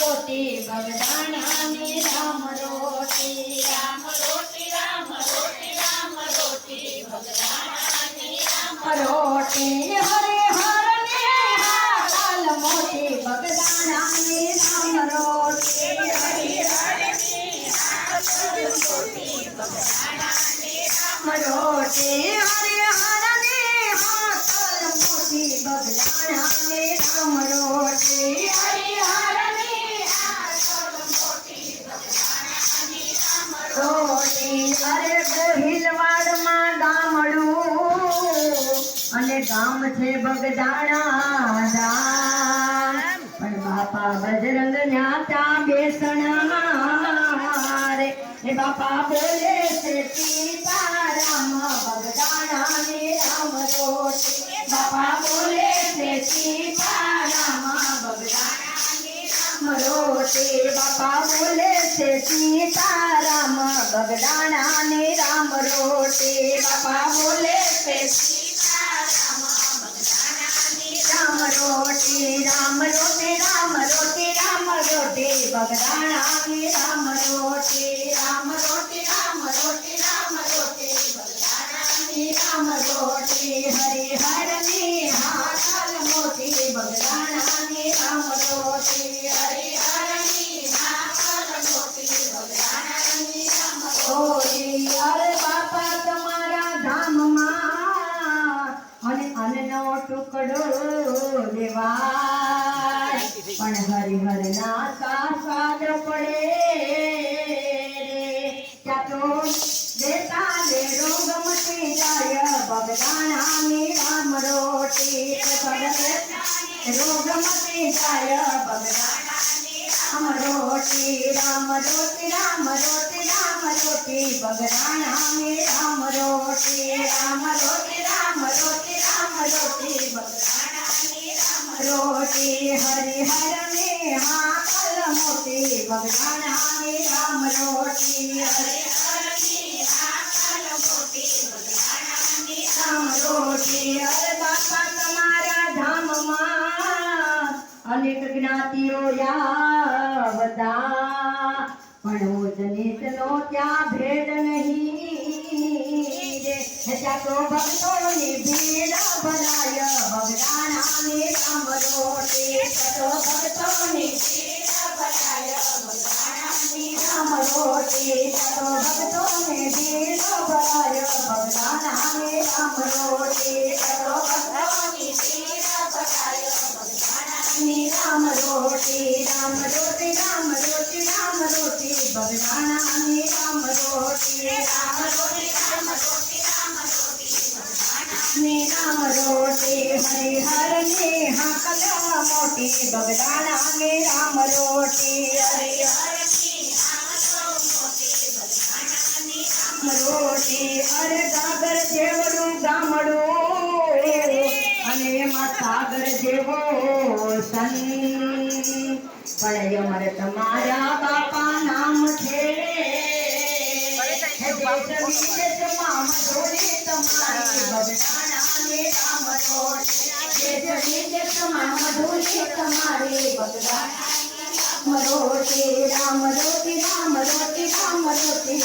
રોટી બગદાણાની રામ રોટી રામ રોટી રામ રોટી રામ રોટી બગદાણાની રામ રોટી. હરે હર ને હાલ મોટી બગદાણાની રામ રોટી. હરે હર ને હાલ મોટી રોટી બગદાણાની રામ રોટી. હરે હર ને હાલ મોટી બગદાણાની રામ રોટી. બગદાણા ગામ પણ બાપા બજરંગ ન્યાતા બેસણા રે એ બાપા બોલે છે, સીતારામ બગદાણા ને રામ રોટી બાપા બોલે છે, સીતારામ બગદાણા રામ રોટી બાપા બોલે છે, સીતારામ બગદાણા ને રામ રોટી બાપા બોલે છે Ram rote Ram rote Ram rote Ram rote. Bagdana ને Ram rote Ram rote Ram rote, Ram પણ હરિહર ના સાદ પડે રે ત્યાં તો દેતા દે રોગ મટી જાય બગદાણા ની રામ રોટી રોગ મટી જાય બગદાણા રામ રોટી રામ રોટી રામ રોટી રામ રોટી બગદાણા ને રામ રોટી રામ રોટી રામ રોટી રોટી. હરિ હર મે હાકલ મોતી બગદાણા ને રામ રોટી. હરે હર મે હાકલ મોતી બગદાણા ને રામ રોટી. અરે બાપા તમારા ધામમાં અનેક જ્ઞાતિઓ યાવતા પણ ઓજનીતનો ત્યાં ભેદ નહીં. તો ભક્તોની ભીડ ભરાય બગદાણાની રામ રોટી ત્યાં તો ભક્તોની ભીડ ભરાય બગદાણાની રામ રોટી ત્યાં તો ભક્તોની ભીડ ભરાય બગદાણાની રામ રોટી ત્યાં તો ભક્તોની ભીડ ભરાય બગદાણાની રામ રોટી રામ રોટી રામ રોટી રામ રોટી બગદાણાની રામ રોટી રામ રોટી બગદાણાની રામ રોટી હરિહર ને હાકલા મોટી બગદાણાની રામ રોટી હરિહર રોટી અરે સાગર જેવડું ગામડું અને એમાં સાગર જેવો સન પણ અમારે તમારા બાપા નામ છે રામ રોટી દેશ વિદેશમાં મધુરી તમારી બગદાણાની રામ રોટી રામ રોટી રામ રોટી રામ રોટી